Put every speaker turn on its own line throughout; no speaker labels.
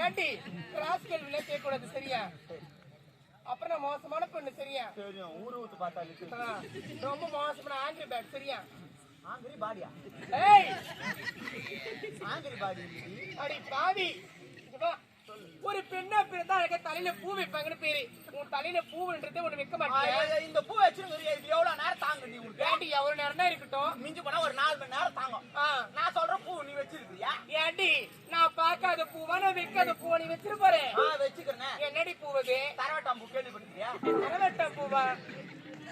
ஏண்டி கிராஸ் கேள்வியில கேட்கக்கூடாது சரியா? அப்புறம் நான் மோசமான பொண்ணு சரியா?
தெரியும் ஊரு ஊத்து பார்த்தாலும்
ஆ, ரொம்ப மோசமான ஆங்கிரி பேட் சரியா?
ஆங்கிரி பாடியா
ஏய்!
ஆங்கிரி பாடி
அடி வா. ஒரு பெண்ணா பிறந்தா அழகா தலையில பூ வைப்பாங்கன்னு பேரு. உன் தலையில பூவுன்றது ஒண்ணு வைக்க மாட்டியா?
இந்த பூ வச்சிருக்கிறியா இது எவ்வளவு நேரம் தாங்க நீ உனக்கு?
ஏண்டி எவ்வளவு நேரம் தான் இருக்கட்டும்.
மிஞ்சி போனா ஒரு நாலு மணி நேரம் தாங்கும்
ஆ,
நான் சொல்ற பூ நீ வச்சிருக்கியா
ஏண்டி நான் நான் வைக்காத பூவா நீ வச்சிருப்பாரு
வச்சுக்கிறேன்.
என்னடி பூவது
தரவட்டாம் பூ கேள்விப்பட்டிருக்கியா?
அரவட்ட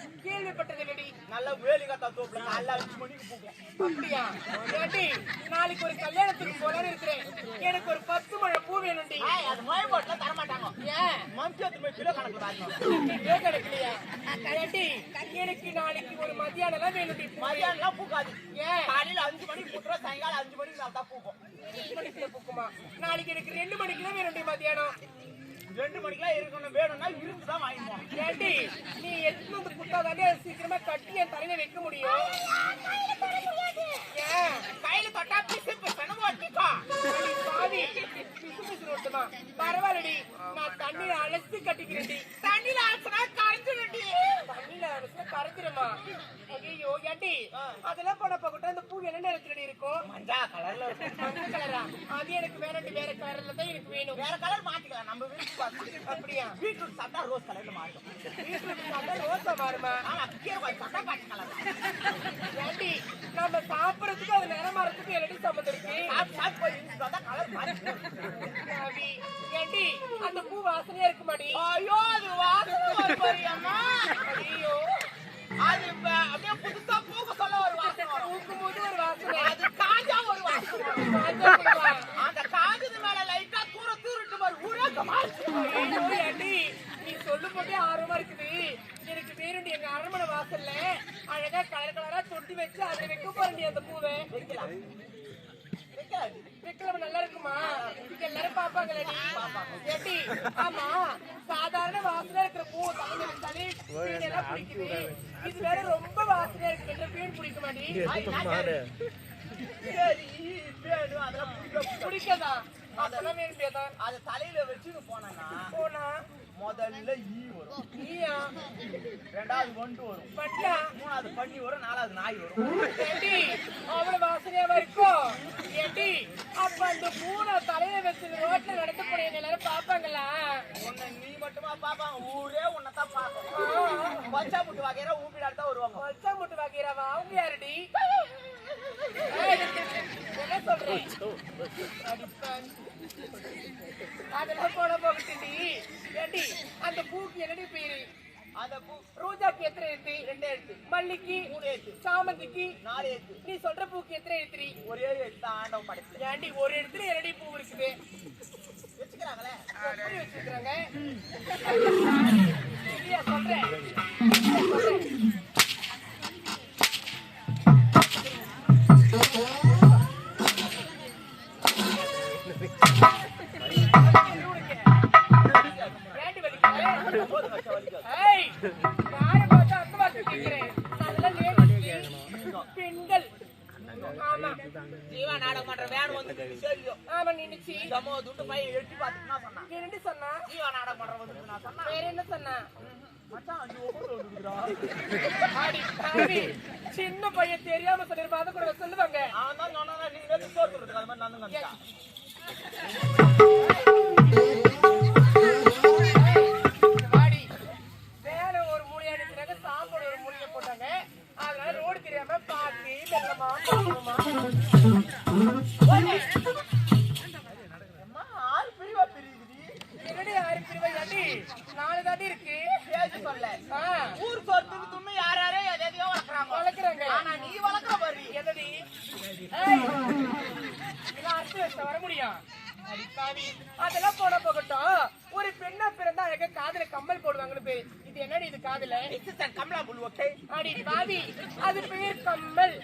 பூவா கேள்விப்பட்டது இல்லடி
நல்ல வேலிகத்தா தோப்புல நல்லா அஞ்சு மணிக்கு பூக்கும்
அப்படியா? ஏண்டி நாளைக்கு ஒரு கல்யாணத்துக்கு போலான்னு இருக்கிறேன். எனக்கு ஒரு பத்து மழை பூ வேணும்டி.
அது மொய் போட்டுல தர மாட்டாங்க
ஏன்
மஞ்சத்து போய் கிலோ கணக்கு தாங்க
கிலோ கணக்குலையா ஏண்டி எனக்கு நாளைக்கு ஒரு மத்தியானம் வேணும்டி பூ.
மதியானம் பூக்காது.
ஏன்?
காலையில அஞ்சு மணிக்கு பூத்துறோம் சாயங்காலம் அஞ்சு மணிக்கு மேல தான் பூக்கும்.
மணிக்குள்ள பூக்குமா? நாளைக்கு எனக்கு ரெண்டு மணிக்குள்ள வேணும்டி மத்தியானம்
ரெண்டு மணிக்கெல்லாம் இருக்கணும். வேணும்னா இருந்து தான் வாங்கி போகணும்
ஏண்டி நீ எடுத்து சீக்கிரமா கட்டி என் தலையில வைக்க முடியும். ஏன்
கையில தொட்டா பிசு பிசுன்னு ஒட்டிக்கோ
அடி பாவி பிசு பிசு ரோட்டுமா பரவாயில்லடி நான் தண்ணியில அலசி கட்டிக்கிறேன்டி.
தண்ணியில ஆச்சுனா கரைஞ்சிடுடி
தண்ணியில அலசி கரைஞ்சிருமா? அதெல்லாம் போன பக்கத்துல அந்த பூ என்ன நிறத்துல இருக்கும்?
மஞ்சா கலர்ல
மஞ்சள் கலரா? அது எனக்கு வேணாண்டி வேற கலர்ல தான் எனக்கு வேணும்.
வேற கலர் மாத்திக்கலாம். நம்ம வீட்டுக்கு
அப்படியா?
பீட்ரூட் சாப்பிட்டா ரோஸ் கலர்ல மாறிடும்
பீட்ரூட் சாப்பிட்டா ரோசா மாறுமா?
ஆமா கீரை சாப்பிட்டா பச்சை கலர்
ஏண்டி நம்ம சாப்பிடறதுக்கு அது நிறம் மாறதுக்கு என்னடி சம்மந்தம் இருக்கு?
சாப்பிட்டு போய் கலர் மாறி.
ஏண்டி அந்த பூ வாசனையா இருக்குமாடி?
ஐயோ அது வாசனை
ஐயோ.
அது அப்படியே புதுசா பூக்க சொல்ல ஒரு வாசனை வரும்
பூக்கும்போது ஒரு வாசனை
அது காஞ்சா ஒரு வாசனை? அந்த காஞ்சது மேல லைட்டா தூர தூரிட்டு மாதிரி ஊரக மாறி
ஐயோ, ஏண்டி நீ சொல்லும் போதே ஆர்வமா இருக்குது. எனக்கு வேணும்டி எங்க அரண்மனை வாசல்ல அழகா கலர் கலரா தொட்டி வச்சு அதுல வைக்க போறேன்டி அந்த பூவை.
வைக்கலாம்
நல்லா இருக்குமா? எல்லாரும் பாப்பாங்களே ஆமா சாதாரண வாசனை இருக்கிற பூ தலையில வீடு எல்லாம் பிடிக்குது. இது வேற ரொம்ப வாசனையா இருக்கு. வீடு பிடிக்க மாட்டி
சரி வேணு அதெல்லாம்
முடியாதா
அது தலையில வச்சு போனா
போனா?
முதல்ல ஈ வரும். ரெண்டாவது வண்டு வரும்.
பட்டியா
மூணாவது பன்னி வரும் நாலாவது நாய் வரும்.
ஏண்டி அவ்வளவு வாசனையாவா இருக்கும் ஏண்டி அப்ப அந்த பூனை தலையில வச்சு ரோட்ல நடக்க போற எல்லாரும் பாப்பாங்களா
உன்னை நீ மட்டுமா பாப்பாங்க ஊரே உன்னைத்தான் பார்க்கும். பச்சா முட்டு வகையிற ஊப்பிடாடு தான் வருவாங்க.
வச்சா முட்டு வாங்கிறாவா அவங்க யாருடி? என்ன சொல்றேன். அதெல்லாம் போட போகட்டுடி. ஏண்டி அந்த பூக்கு என்னடி பேரு? ரோஜாக்கு எத்தனை எழுத்து? ரெண்டு எழுத்து. மல்லிக்கு
மூணு எழுத்து.
சாமந்திக்கு
நாலு எழுத்து.
நீ சொல்ற பூக்கு எத்தனை எழுத்துரி
ஒரே எழுத்து தான் ஆண்டவன் படைப்புல
ஏண்டி ஒரு இடத்துல என்னடி பூ இருக்குது.
வச்சுக்கிறாங்களே?
இல்லையா சொல்றேன்.
ஜீவா நாடகம் பண்ற வேன் வந்து சரியும்
ஆமா நினைச்சு
சமோ துண்டு பையன் எட்டி நான்
சொன்னா?
ஜீவா நாடகம் பண்ற வந்து நான் சொன்னேன்.
வேற என்ன சொன்னா?
மச்சான் அஞ்சு
ஆடி பாவி. சின்ன பையன் தெரியாம சொல்லிருப்பா. அதை கூட சொல்லுவாங்க.
அவன் தான் சொன்னா நீ வந்து சோறு கொடுத்துருக்க அது மாதிரி நான்
நாலு தாண்டி இருக்கு
பேச்சு சொல்ல
ஆ,
ஊர் சொத்துக்கு துண்ணு யார் யாரோ எதை எதையோ வளர்க்குறாங்க
வளர்க்குறாங்க
ஆனா நீ வளர்க்குற பாரு
எதடி ஏய், இதெல்லாம் அறுத்து வர முடியும் அதெல்லாம் போன போகட்டும். ஒரு பெண்ணா பிறந்தா அழகா காதுல கம்மல் போடுவாங்கன்னு பேரு. இது என்னடி இது காதுல?
கமலா புல் ஓகே
அடி பாவி. அது பேர் கம்மல்.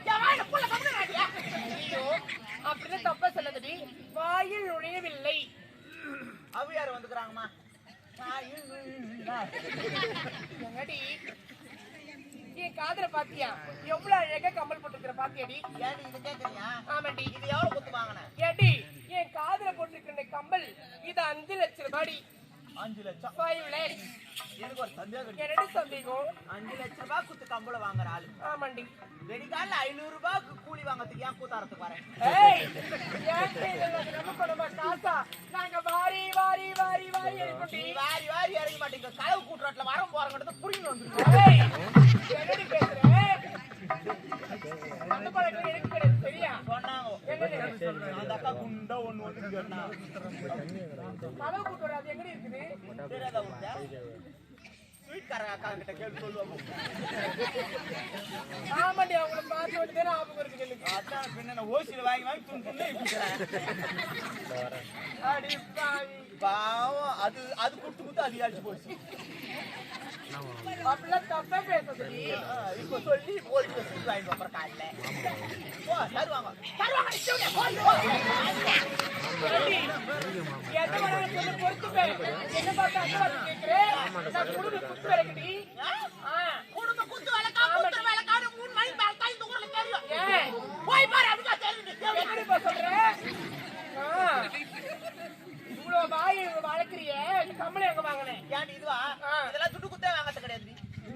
ஐயோ அப்படின்னு தப்பா சொன்னதுடி வாயில் நுழையவில்லை.
அவியார் வந்துக்கிறாங்கம்மா?
என்னடி? என் காதுல பாத்தியா? எவ்வளவு அழகா கம்மல் போட்டுக்கிற பாத்தியாடி?
ஏடி இது கேக்குறீங்க
ஆமாண்டி
இது எவ்வளவு குத்து வாங்கின
ஏடி என் காதுல போட்டிருக்கிற கம்பல் இது அஞ்சு லட்சம் ரூபாடி
அஞ்சு லட்சம்.
ஃபைவ் லேக்ஸ்
எனக்கு ஒரு சந்தேகம்.
என்னடி சந்தேகம்?
அஞ்சு லட்ச ரூபாய் குத்து கம்பளம் வாங்குற ஆளு.
ஆமாண்டி.
வெடிக்கால ஐநூறு ரூபாய்க்கு கூலி வாங்கறதுக்கு ஏன் கூத்தாரத்துக்கு வரேன்
ஏய் ஏன்டி இதெல்லாம் நம்ம காசா? நாங்க வாரி வாரி வாரி வாரி
வாரி வாரி இறங்க மாட்டீங்க. களவு கூட்டுறோட்ல வரம் போறங்கிறது புரிஞ்சு வந்துருக்கு
ஆமாண்டி அவங்கள பார்த்து வந்து தானே ஆபம் இருக்குது எனக்கு
அதான் பின்ன ஓசியில வாங்கி வாங்கி துணி துணி இப்படிக்கிறேன்
அடி பாவி.
பாவம் அது அது கொடுத்து கொடுத்து அது அழிச்சு போச்சு
அப்படிலாம் தப்பா பேசுறதுடி
இப்ப சொல்லி போலீஸ் ஸ்வீட் வாங்கிட்டு அப்புறம் காலைல தருவாங்க
என்ன பார்த்தா குடும்ப குத்து ஆ.
குடும்ப குத்து வேலைக்கா குத்து வேலைக்கான்னு மூணு மணிக்கு மேல தான் இந்த ஊர்ல தெரியும்
ஏன்?
போய் பாரு அதுதான் தெரியுது
என்னடிப்பா சொல்ற? ஆ. இவ்வளவு வாய் வளர்க்கிறியே சம்பளம் எங்க வாங்கினேன்
ஏன் இதுவா. இதெல்லாம் துட்டு குத்தே வாங்கறது கிடையாது.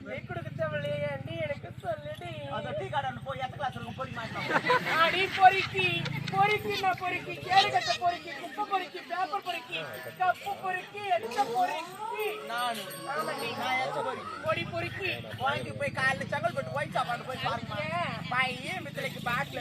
நீ கொடுக்க தேவையில்லையே நீ எனக்கு சொல்லுடி.
அந்த டீ கார்டன் போய் எத்த கிளாஸ் இருக்கும் போடி மாட்டோம்
அடி பொறுக்கி பொறுக்கி. நான் பொறுக்கி. கேரகத்தை பொறுக்கி. குப்பை பொறுக்கி. பேப்பர் பொறுக்கி. கப்பு பொறுக்கி. எடுத்த பொறுக்கி.
நானு. நான் எத்த போறி.
பொடி பொறுக்கி.
வாங்கி போய் காலைல செங்கல்பட்டு ஒயிட் சாப்பாடு போய் பாருங்க
ஏன்?
பையன் மித்திரைக்கு பேட்ல